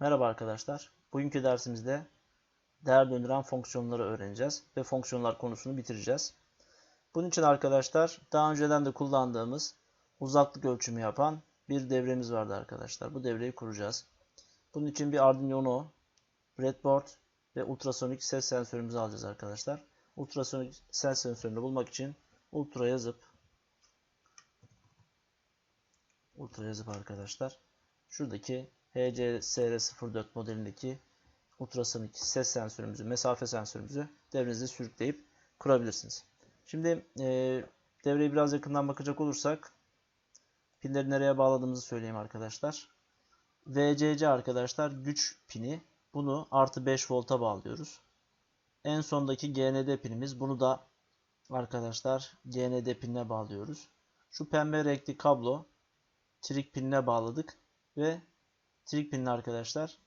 Merhaba arkadaşlar. Bugünkü dersimizde değer döndüren fonksiyonları öğreneceğiz ve fonksiyonlar konusunu bitireceğiz. Bunun için arkadaşlar daha önceden de kullandığımız uzaklık ölçümü yapan bir devremiz vardı arkadaşlar. Bu devreyi kuracağız. Bunun için bir Arduino breadboard ve ultrasonik ses sensörümüzü alacağız arkadaşlar. Ultrasonik ses sensörünü bulmak için ultra yazıp ultra yazıp arkadaşlar şuradaki HCSR04 modelindeki ultrasonik ses sensörümüzü, mesafe sensörümüzü devrenizde sürükleyip kurabilirsiniz. Şimdi e, devreye biraz yakından bakacak olursak pinleri nereye bağladığımızı söyleyeyim arkadaşlar. VCC arkadaşlar güç pini. Bunu artı 5 volta bağlıyoruz. En sondaki GND pinimiz. Bunu da arkadaşlar GND pinine bağlıyoruz. Şu pembe renkli kablo trik pinine bağladık ve trik pinini arkadaşlar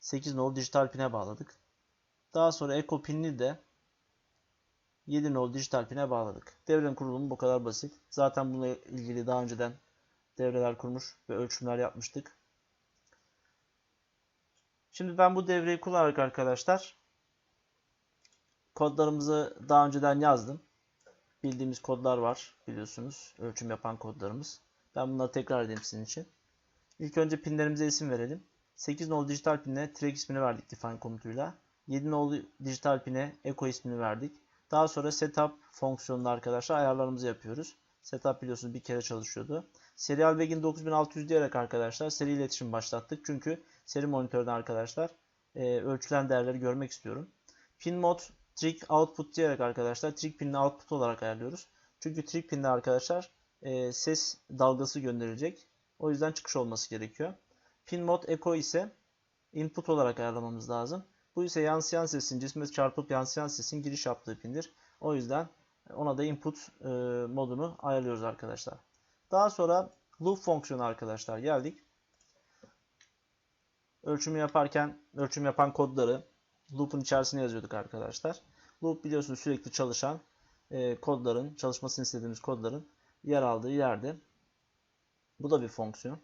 8 nol dijital pine bağladık. Daha sonra Eco pinini de 7 nol dijital pine bağladık. Devrenin kurulumu bu kadar basit. Zaten bununla ilgili daha önceden devreler kurmuş ve ölçümler yapmıştık. Şimdi ben bu devreyi kullanarak arkadaşlar kodlarımızı daha önceden yazdım. Bildiğimiz kodlar var biliyorsunuz. Ölçüm yapan kodlarımız. Ben bunları tekrar edeyim sizin için. İlk önce pinlerimize isim verelim. 8 nolu dijital pinine track ismini verdik define komutuyla. 7 nolu dijital pine echo ismini verdik. Daha sonra setup fonksiyonunda arkadaşlar ayarlarımızı yapıyoruz. Setup biliyorsunuz bir kere çalışıyordu. Serial begin 9600 diyerek arkadaşlar seri iletişim başlattık. Çünkü seri monitörden arkadaşlar e, ölçülen değerleri görmek istiyorum. Pin mod trick output diyerek arkadaşlar trick pinini output olarak ayarlıyoruz. Çünkü trick pininde arkadaşlar e, ses dalgası gönderilecek. O yüzden çıkış olması gerekiyor. Pin mod echo ise input olarak ayarlamamız lazım. Bu ise yansıyan sesin cisme çarpıp yansıyan sesin giriş yaptığı pindir. O yüzden ona da input e, modunu ayarlıyoruz arkadaşlar. Daha sonra loop fonksiyonu arkadaşlar geldik. Ölçümü yaparken ölçüm yapan kodları loop'un içerisine yazıyorduk arkadaşlar. Loop biliyorsunuz sürekli çalışan e, kodların, çalışmasını istediğimiz kodların yer aldığı yerde. Bu da bir fonksiyon.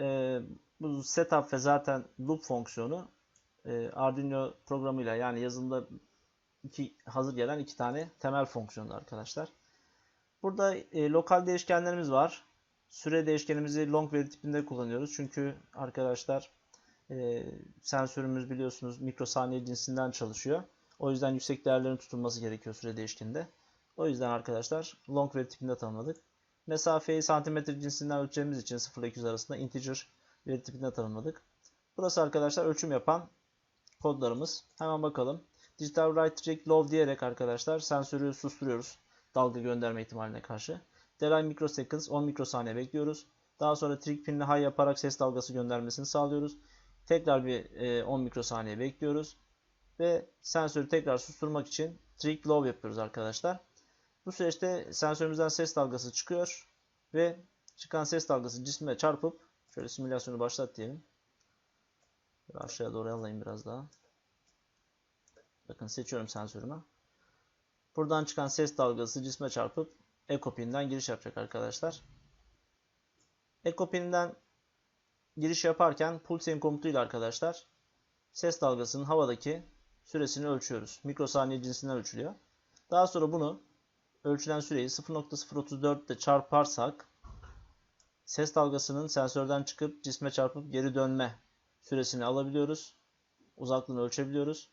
E, bu setup ve zaten loop fonksiyonu e, Arduino programıyla yani yazılımda iki, hazır gelen iki tane temel fonksiyonlar arkadaşlar. Burada e, lokal değişkenlerimiz var. Süre değişkenimizi long veri tipinde kullanıyoruz. Çünkü arkadaşlar e, sensörümüz biliyorsunuz mikrosaniye cinsinden çalışıyor. O yüzden yüksek değerlerin tutulması gerekiyor süre değişkeninde. O yüzden arkadaşlar long veri tipinde tanımladık. Mesafeyi santimetre cinsinden ölçeceğimiz için 0 ile 200 arasında integer veri tipinde tanımladık. Burası arkadaşlar ölçüm yapan kodlarımız. Hemen bakalım. Digital write track low diyerek arkadaşlar sensörü susturuyoruz dalga gönderme ihtimaline karşı. Delay microseconds 10 mikrosaniye bekliyoruz. Daha sonra trick pinini high yaparak ses dalgası göndermesini sağlıyoruz. Tekrar bir 10 mikrosaniye bekliyoruz. Ve sensörü tekrar susturmak için trick low yapıyoruz arkadaşlar. Bu süreçte sensörümüzden ses dalgası çıkıyor. Ve çıkan ses dalgası cisme çarpıp şöyle simülasyonu başlat diyelim. Aşağıya doğru alayım biraz daha. Bakın seçiyorum sensörümü. Buradan çıkan ses dalgası cisme çarpıp echo pininden giriş yapacak arkadaşlar. Echo pininden giriş yaparken pulse in komutuyla arkadaşlar ses dalgasının havadaki süresini ölçüyoruz. Mikrosaniye cinsinden ölçülüyor. Daha sonra bunu ölçülen süreyi 0.034 ile çarparsak ses dalgasının sensörden çıkıp cisme çarpıp geri dönme süresini alabiliyoruz. Uzaklığını ölçebiliyoruz.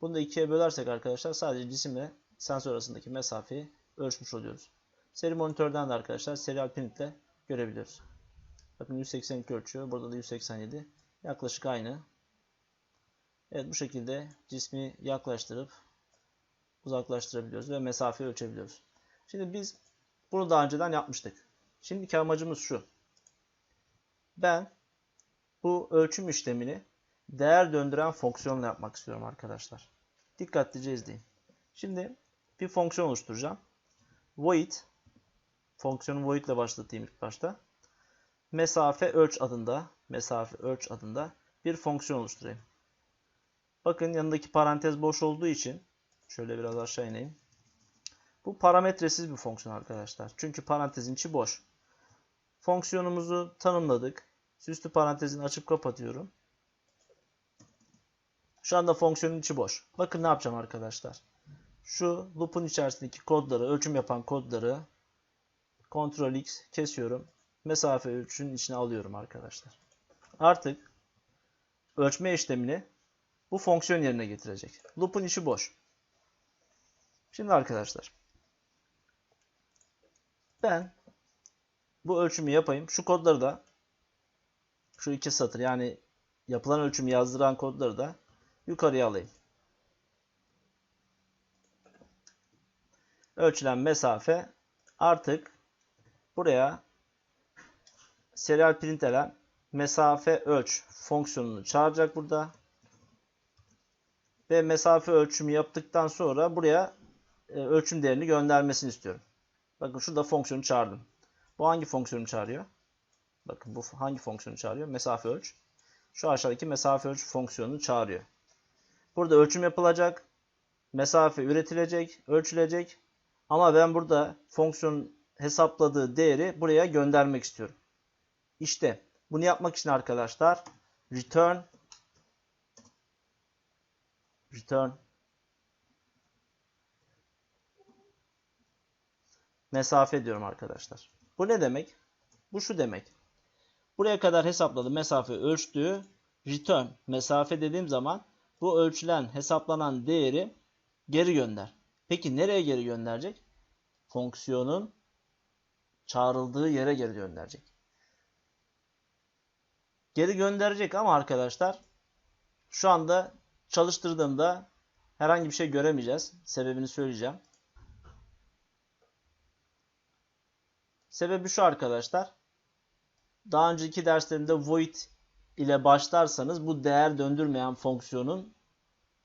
Bunu da ikiye bölersek arkadaşlar sadece cisimle sensör arasındaki mesafeyi ölçmüş oluyoruz. Seri monitörden de arkadaşlar serial pinitle görebiliyoruz. Bakın 182 ölçüyor. Burada da 187. Yaklaşık aynı. Evet bu şekilde cismi yaklaştırıp uzaklaştırabiliyoruz ve mesafeyi ölçebiliyoruz. Şimdi biz bunu daha önceden yapmıştık. Şimdiki amacımız şu. Ben bu ölçüm işlemini değer döndüren fonksiyonla yapmak istiyorum arkadaşlar. Dikkatlice izleyin. Şimdi bir fonksiyon oluşturacağım. Void fonksiyonu void ile başlatayım ilk başta. Mesafe ölç adında mesafe ölç adında bir fonksiyon oluşturayım. Bakın yanındaki parantez boş olduğu için şöyle biraz aşağı ineyim. Bu parametresiz bir fonksiyon arkadaşlar. Çünkü parantezin içi boş. Fonksiyonumuzu tanımladık. Süslü parantezini açıp kapatıyorum. Şu anda fonksiyonun içi boş. Bakın ne yapacağım arkadaşlar. Şu loop'un içerisindeki kodları, ölçüm yapan kodları Ctrl X kesiyorum. Mesafe ölçünün içine alıyorum arkadaşlar. Artık ölçme işlemini bu fonksiyon yerine getirecek. Loop'un içi boş. Şimdi arkadaşlar ben bu ölçümü yapayım. Şu kodları da şu iki satır yani yapılan ölçümü yazdıran kodları da yukarıya alayım. Ölçülen mesafe artık buraya serial println mesafe ölç fonksiyonunu çağıracak burada. Ve mesafe ölçümü yaptıktan sonra buraya ölçüm değerini göndermesini istiyorum. Bakın şurada fonksiyonu çağırdım. Bu hangi fonksiyonu çağırıyor? Bakın bu hangi fonksiyonu çağırıyor? Mesafe ölç. Şu aşağıdaki mesafe ölç fonksiyonunu çağırıyor. Burada ölçüm yapılacak. Mesafe üretilecek, ölçülecek. Ama ben burada fonksiyonun hesapladığı değeri buraya göndermek istiyorum. İşte bunu yapmak için arkadaşlar return return mesafe diyorum arkadaşlar. Bu ne demek? Bu şu demek. Buraya kadar hesapladı mesafe ölçtüğü return mesafe dediğim zaman bu ölçülen hesaplanan değeri geri gönder. Peki nereye geri gönderecek? Fonksiyonun çağrıldığı yere geri gönderecek. Geri gönderecek ama arkadaşlar şu anda çalıştırdığımda herhangi bir şey göremeyeceğiz. Sebebini söyleyeceğim. Sebebi şu arkadaşlar. Daha önceki derslerimde void ile başlarsanız bu değer döndürmeyen fonksiyonun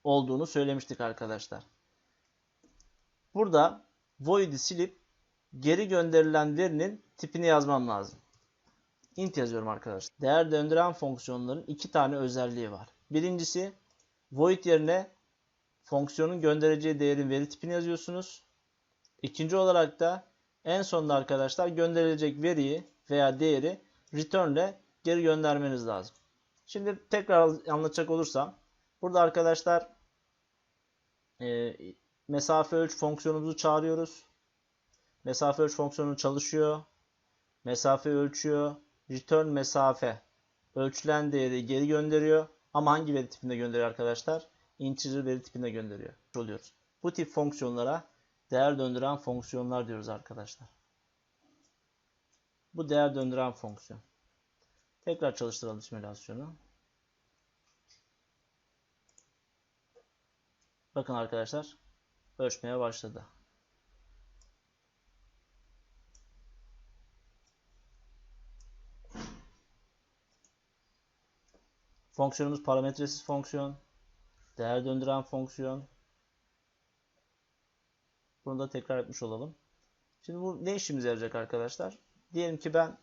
olduğunu söylemiştik arkadaşlar. Burada void'i silip geri gönderilen verinin tipini yazmam lazım. int yazıyorum arkadaşlar. Değer döndüren fonksiyonların iki tane özelliği var. Birincisi void yerine fonksiyonun göndereceği değerin veri tipini yazıyorsunuz. İkinci olarak da en sonunda arkadaşlar gönderilecek veriyi veya değeri return ile geri göndermeniz lazım. Şimdi tekrar anlatacak olursam burada arkadaşlar e, mesafe ölç fonksiyonumuzu çağırıyoruz. Mesafe ölç fonksiyonu çalışıyor. Mesafe ölçüyor. Return mesafe ölçülen değeri geri gönderiyor. Ama hangi veri tipinde gönderiyor arkadaşlar? Integer veri tipinde gönderiyor. Oluyoruz. Bu tip fonksiyonlara değer döndüren fonksiyonlar diyoruz arkadaşlar. Bu değer döndüren fonksiyon. Tekrar çalıştıralım simülasyonu. Bakın arkadaşlar ölçmeye başladı. Fonksiyonumuz parametresiz fonksiyon. Değer döndüren fonksiyon. Bunu da tekrar etmiş olalım. Şimdi bu ne işimize yarayacak arkadaşlar? Diyelim ki ben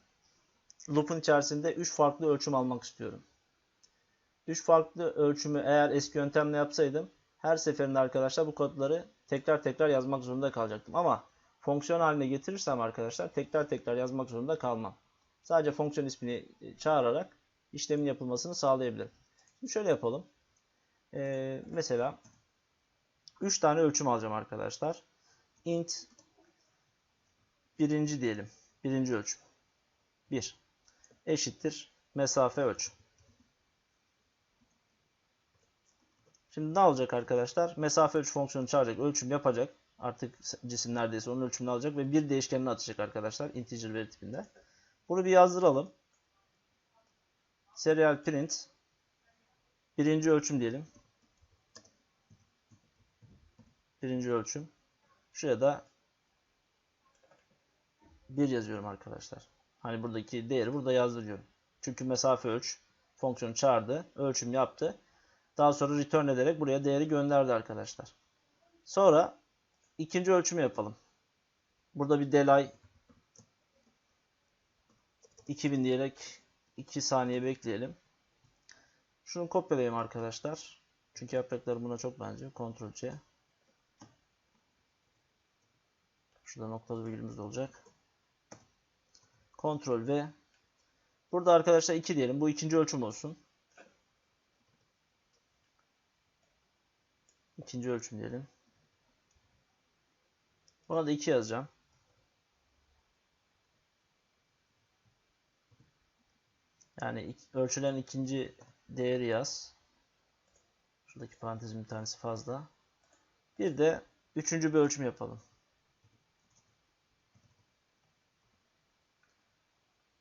loop'un içerisinde 3 farklı ölçüm almak istiyorum. 3 farklı ölçümü eğer eski yöntemle yapsaydım her seferinde arkadaşlar bu kodları tekrar tekrar yazmak zorunda kalacaktım. Ama fonksiyon haline getirirsem arkadaşlar tekrar tekrar yazmak zorunda kalmam. Sadece fonksiyon ismini çağırarak işlemin yapılmasını sağlayabilirim. Şimdi şöyle yapalım. Ee, mesela 3 tane ölçüm alacağım arkadaşlar. İnt birinci diyelim. Birinci ölçüm. 1 eşittir mesafe ölçüm. Şimdi ne olacak arkadaşlar? Mesafe ölç fonksiyonu çağıracak, ölçüm yapacak. Artık cisim neredeyse onun ölçümünü alacak ve bir değişkenini atacak arkadaşlar. Integer veri tipinde. Bunu bir yazdıralım. Serial print birinci ölçüm diyelim. Birinci ölçüm. Şuraya da 1 yazıyorum arkadaşlar. Hani buradaki değeri burada yazdırıyorum. Çünkü mesafe ölç fonksiyonu çağırdı, ölçüm yaptı. Daha sonra return ederek buraya değeri gönderdi arkadaşlar. Sonra ikinci ölçümü yapalım. Burada bir delay 2000 diyerek 2 saniye bekleyelim. Şunu kopyalayayım arkadaşlar. Çünkü yapraklarım buna çok benziyor. Ctrl C. Şurada noktalı virgülümüz olacak. Ctrl V. Burada arkadaşlar 2 diyelim. Bu ikinci ölçüm olsun. İkinci ölçüm diyelim. Buna da 2 yazacağım. Yani ölçülen ikinci değeri yaz. Şuradaki parantezin bir tanesi fazla. Bir de üçüncü bir ölçüm yapalım.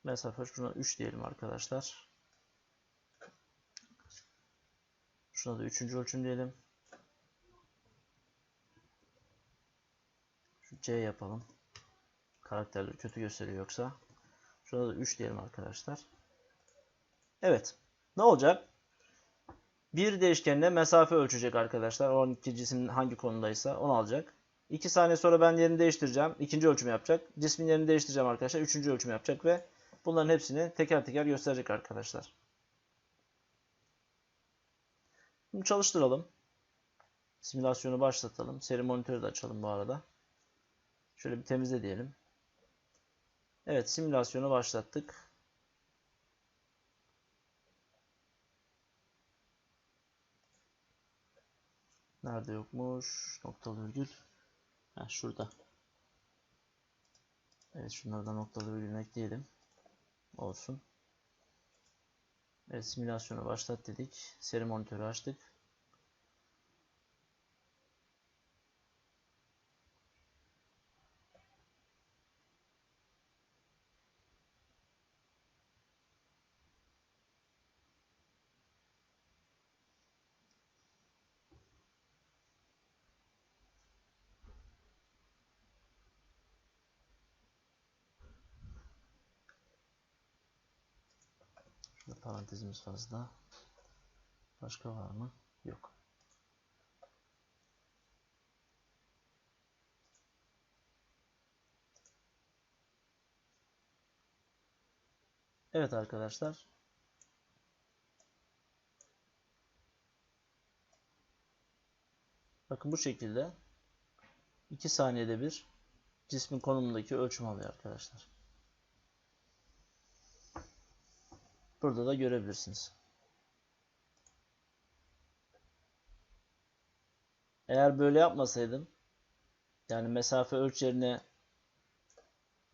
Mesafe şuna 3 diyelim arkadaşlar. Şuna da üçüncü ölçüm diyelim. Şu C yapalım. Karakterleri kötü gösteriyor yoksa. Şuna da 3 diyelim arkadaşlar. Evet. Ne olacak? Bir değişkenle mesafe ölçecek arkadaşlar. 12 cisim hangi konumdaysa onu alacak. 2 saniye sonra ben yerini değiştireceğim. İkinci ölçüm yapacak. Cismin yerini değiştireceğim arkadaşlar. Üçüncü ölçüm yapacak ve bunların hepsini teker teker gösterecek arkadaşlar. Şimdi çalıştıralım. Simülasyonu başlatalım. Seri monitörü de açalım bu arada. Şöyle bir temizle diyelim. Evet simülasyonu başlattık. Nerede yokmuş? Noktalı virgül. Ha şurada. Evet şunlardan noktalı virgül ekleyelim. Olsun. Evet simülasyonu başlat dedik. Seri monitörü açtık. Şurada parantezimiz fazla. Başka var mı? Yok. Evet arkadaşlar. Bakın bu şekilde 2 saniyede bir cismin konumundaki ölçüm alıyor arkadaşlar. Burada da görebilirsiniz. Eğer böyle yapmasaydım yani mesafe ölç yerine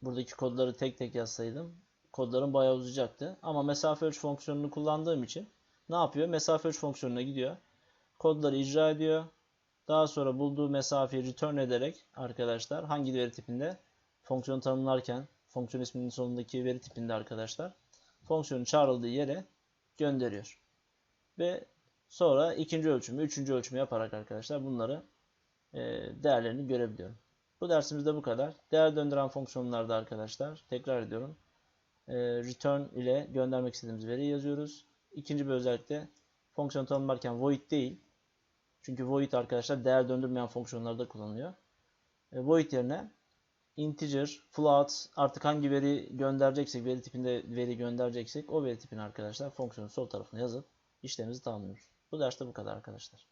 buradaki kodları tek tek yazsaydım kodların bayağı uzayacaktı. Ama mesafe ölç fonksiyonunu kullandığım için ne yapıyor? Mesafe ölç fonksiyonuna gidiyor. Kodları icra ediyor. Daha sonra bulduğu mesafeyi return ederek arkadaşlar hangi veri tipinde fonksiyon tanımlarken fonksiyon isminin sonundaki veri tipinde arkadaşlar fonksiyonun çağrıldığı yere gönderiyor. Ve sonra ikinci ölçümü, üçüncü ölçümü yaparak arkadaşlar bunları e, değerlerini görebiliyorum. Bu dersimizde bu kadar. Değer döndüren fonksiyonlarda arkadaşlar tekrar ediyorum. E, return ile göndermek istediğimiz veriyi yazıyoruz. İkinci bir özellikle fonksiyon tanımlarken void değil. Çünkü void arkadaşlar değer döndürmeyen fonksiyonlarda kullanılıyor. E, void yerine integer, float artık hangi veri göndereceksek, veri tipinde veri göndereceksek o veri tipini arkadaşlar fonksiyonun sol tarafına yazıp işlemimizi tamamlıyoruz. Bu derste bu kadar arkadaşlar.